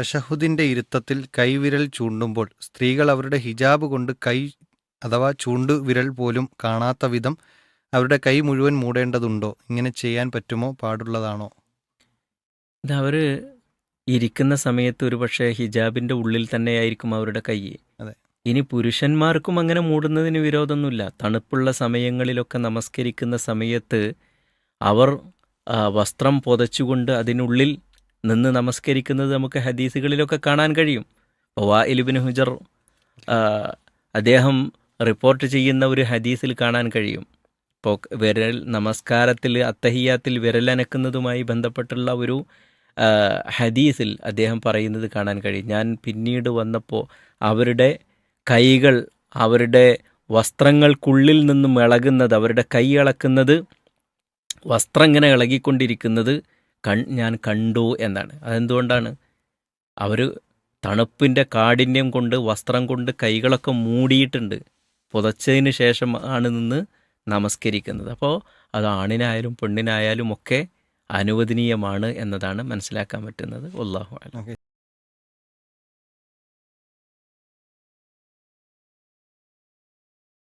തഷഹുദിന്റെ ഇരുത്തത്തിൽ കൈവിരൽ ചൂണ്ടുമ്പോൾ സ്ത്രീകൾ അവരുടെ ഹിജാബ് കൊണ്ട് കൈ അഥവാ ചൂണ്ടുവിരൽ പോലും കാണാത്ത വിധം അവരുടെ കൈ മുഴുവൻ മൂടേണ്ടതുണ്ടോ? ഇങ്ങനെ ചെയ്യാൻ പറ്റുമോ? പാടുള്ളതാണോ? ഇത് അവർ ഇരിക്കുന്ന സമയത്ത് ഒരു പക്ഷേ ഹിജാബിന്റെ ഉള്ളിൽ തന്നെയായിരിക്കും അവരുടെ കൈ. അതെ. ഇനി പുരുഷന്മാർക്കും അങ്ങനെ മൂടുന്നതിന് വിരോധമൊന്നുമില്ല. തണുപ്പുള്ള സമയങ്ങളിലൊക്കെ നമസ്കരിക്കുന്ന സമയത്ത് അവർ വസ്ത്രം പുതച്ചുകൊണ്ട് അതിനുള്ളിൽ നിന്ന് നമസ്കരിക്കുന്നത് നമുക്ക് ഹദീസുകളിലൊക്കെ കാണാൻ കഴിയും. ഒവാ ഇലിബിൻ ഹുജർ അദ്ദേഹം റിപ്പോർട്ട് ചെയ്യുന്ന ഒരു ഹദീസിൽ കാണാൻ കഴിയും. ഇപ്പോൾ വിരൽ നമസ്കാരത്തിൽ അത്തഹിയാത്തിൽ വിരലനക്കുന്നതുമായി ബന്ധപ്പെട്ടുള്ള ഒരു ഹദീസിൽ അദ്ദേഹം പറയുന്നത് കാണാൻ കഴിയും. ഞാൻ പിന്നീട് വന്നപ്പോൾ അവരുടെ കൈകൾ അവരുടെ വസ്ത്രങ്ങൾക്കുള്ളിൽ നിന്നും ഇളകുന്നത് അവരുടെ കൈ ഇളക്കുന്നത് വസ്ത്രം ഇങ്ങനെ ഇളകിക്കൊണ്ടിരിക്കുന്നത് കൺ ഞാൻ കണ്ടു എന്നാണ്. അതെന്തുകൊണ്ടാണ്? അവർ തണുപ്പിന്റെ കാഠിന്യം കൊണ്ട് വസ്ത്രം കൊണ്ട് കൈകളൊക്കെ മൂടിയിട്ടുണ്ട്. പുതച്ചതിന് ശേഷം ആണ് നിന്ന് നമസ്കരിക്കുന്നത്. അപ്പോൾ അത് ആണിനായാലും പെണ്ണിനായാലും ഒക്കെ അനുവദനീയമാണ് എന്നതാണ് മനസ്സിലാക്കാൻ പറ്റുന്നത്. ഉള്ളാഹു